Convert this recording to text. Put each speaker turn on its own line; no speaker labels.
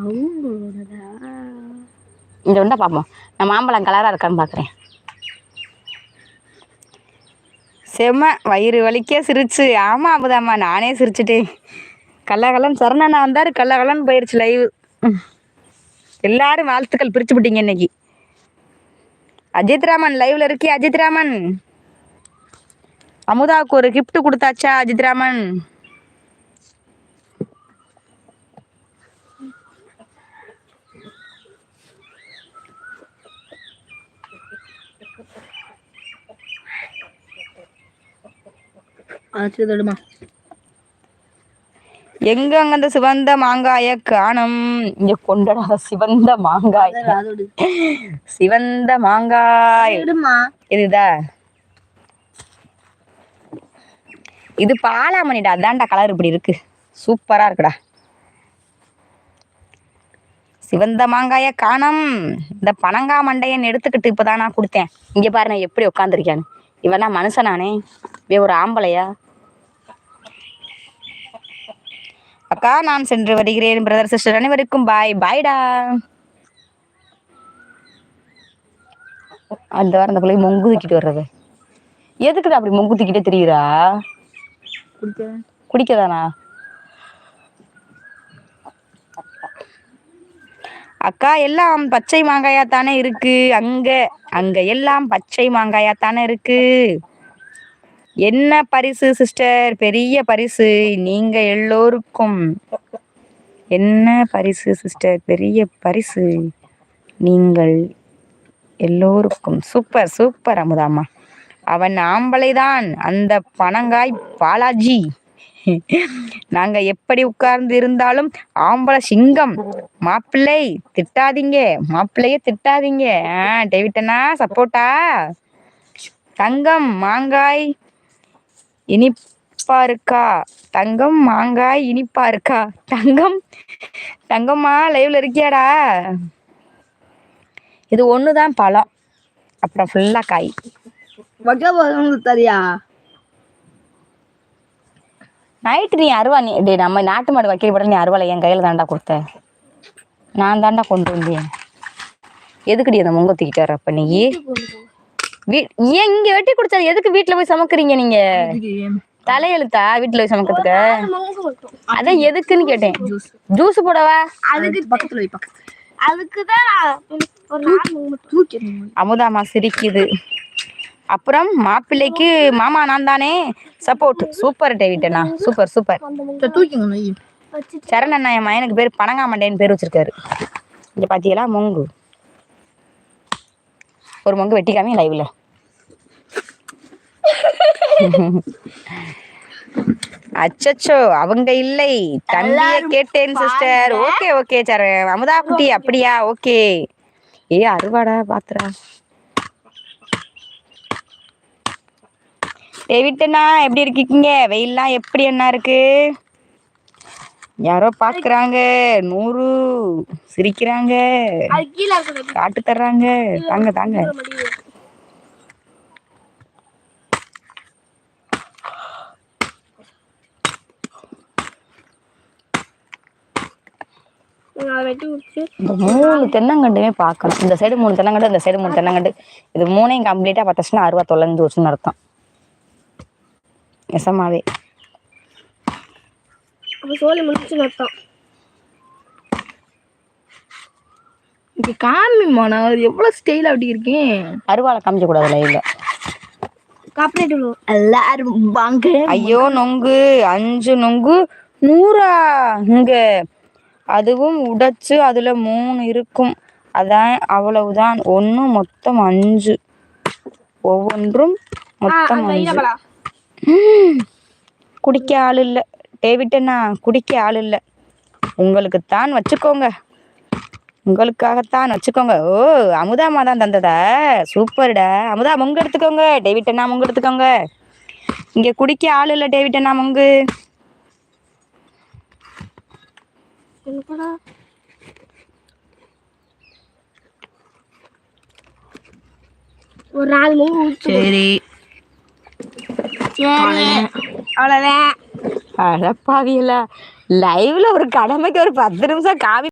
அவங்களோடதா?
இங்க வந்தா பார்ப்போம் நான் மாம்பழம் கலரா இருக்கான்னு பார்க்குறேன் செம்ம வயிறு வலிக்க சிரிச்சு. ஆமா அமுதாம்மா நானே சிரிச்சிட்டேன். கல்லகலன் சரணண்ணா வந்தாரு. கல்லகலன் போயிருச்சு லைவ் எல்லாரும் வாழ்த்துக்கள் பிரிச்சு விட்டீங்க இன்னைக்கு. அஜித் ராமன் லைவ்ல இருக்கே அஜித் ராமன்? அமுதாவுக்கு ஒரு gift கொடுத்தாச்சா அஜித் ராமன்?
ஆச்சு தடுமா
எங்க அங்க அந்த சிவந்த மாங்காய காணும். இங்க கொண்டடா சிவந்த மாங்காய். சிவந்த மாங்காய். இதுதா. இது பாலாமணிடா. அதான்டா கலர் இப்படி இருக்கு. சூப்பரா இருக்குடா. சிவந்த மாங்காய காணோம். இந்த பனங்கா மண்டையன் எடுத்துக்கிட்டு இப்பதான் நான் கொடுத்தேன். இங்க பாரு நான் எப்படி உட்காந்துருக்கான்னு இவனா மனுஷனானே இவன் ஒரு ஆம்பளையா? அக்கா நான் சென்று வருகிறேன் பிரதர் சிஸ்டர் அனைவருக்கும். பாய் பாய்டா அந்த வாரம் அந்த பிள்ளை மொங்கு தூக்கிட்டு வர்றது. எதுக்குடா அப்படி மொங்கு தூக்கிட்டே தெரியுறா?
குடிக்க
குடிக்கதானா? அக்கா எல்லாம் பச்சை மாங்காயா தானே இருக்கு? அங்க அங்க எல்லாம் பச்சை மாங்காயா தானே இருக்கு? என்ன பரிசு சிஸ்டர்? பெரிய பரிசு. நீங்க எல்லோருக்கும் என்ன பரிசு சிஸ்டர்? பெரிய பரிசு. நீங்கள் எல்லோருக்கும் சூப்பர் சூப்பர் அமுதாம்மா அவன் ஆம்பளைதான். அந்த பனங்காய் பாலாஜி. நாங்க எப்படி உட்கார்ந்து இருந்தாலும் ஆம்பளை சிங்கம். மாப்பிள்ளை திட்டாதீங்க. மாப்பிள்ளைய திட்டாதீங்க. ஆ டேவிட்டனா சப்போட்டா. தங்கம் மாங்காய் இனிப்பா இருக்கா? தங்கம் மாங்காய் இனிப்பா இருக்கா? தங்கம் தங்கம்மா லைவ்ல இருக்கியாடா? இது ஒண்ணுதான் பழம். அப்புறம் ஃபுல்லா காய்.
வகை வகை தரியா
நைட்டு நீ அருவா நீ டேய் நம்ம நாட்டு மாடு வைக்கிற படம் நீ அருவாலை என் கையில தாண்டா கொடுத்த. நான் தாண்டா கொண்டு வந்தேன். எதுக்குடி அந்த முங்க தூக்கிட்டு வர அப்ப நீ? வீ ஏன் இங்க வெட்டி கொடுத்தா எதுக்கு வீட்டுல போய் சமைக்கிறீங்க நீங்க? தலையெழுத்தா வீட்டுல போய் சமைக்கிறதுக்கு? அதான் எதுக்குன்னு கேட்டேன். ஜூஸ் போடவா?
அதுக்கு பக்கத்துல வை பக்கத்துல. அதுக்கு தான் தூக்கி
அமுதாமா சிரிக்குது. அப்புறம் மாப்பிள்ளைக்கு மாமா நான் தானே? சப்போர்ட் சூப்பர் டேவிட்டண்ணா சூப்பர் சூப்பர் சரண் அண்ணா என் மயனுக்கு பேர் பனங்காமண்டேன்னு பேர் வச்சிருக்காரு. இங்க பாத்தீங்களா? மொங்கு. ஒரு மொங்கு வெட்டிக்காம லைவ்ல அச்சச்சோ அவங்க இல்லை. தம்பிய கேட்டேன் சிஸ்டர் ஓகே ஓகே சர அமுதா குட்டி அப்படியா? ஓகே ஏ அருவாடா பாத்துறா. டேவிட்டண்ணா எப்படி இருக்கீங்க? வெயில்லாம் எப்படி என்ன இருக்கு? யாரோ பாக்குறாங்க. நூறு. சிரிக்கிறாங்க.
அது கீழே இருக்கணும்.
காட்டு தர்றாங்க. தாங்க தாங்க. இந்த மூணு தென்னங்கண்டுமே பார்க்கணும். இந்த சைடு மூணு தென்னங்கண்டு இந்த சைடு மூணு தென்னங்கண்டு இது மூணையும் கம்ப்ளீட்டா பார்த்தாச்சுன்னா அருவா தொலைஞ்சு வச்சுன்னு அர்த்தம். நெசமாவே
அப்போ சோழி முடிச்சு அர்த்தம் இங்க காமிம்மா நான் அது எவ்வளவு ஸ்டைலா அப்படி இருக்கேன்?
அருவாளை காமிக்க கூடாது லைவ்ல
காப்பரேட் எல்லாரும் வாங்க.
ஐயோ நொங்கு. அஞ்சு நொங்கு. நூறா இங்க. அதுவும் உடைச்சு அதுல மூணு இருக்கும். அதான் அவ்வளவுதான். ஒண்ணு மொத்தம் அஞ்சு. ஒவ்வொன்றும் மொத்தம் அஞ்சு. குடிக்க ஆள் இல்ல டேவிட்டண்ணா குடிக்க ஆள் இல்ல உங்களுக்குத்தான் வச்சுக்கோங்க. உங்களுக்காகத்தான் வச்சுக்கோங்க. ஓ அமுதாமா தான் தந்ததா? சூப்பர்டா. அமுதா முங்கு எடுத்துக்கோங்க. டேவிட்டண்ணா முங்கு எடுத்துக்கோங்க. இங்க குடிக்க ஆள் இல்ல டேவிட்டண்ணா முங்கு.
ஒரு சரி சரி. அவ்வளோதான்.
அழப்பாவியல லைவ்ல ஒரு கடமைக்கு ஒரு பத்து நிமிஷம் காவி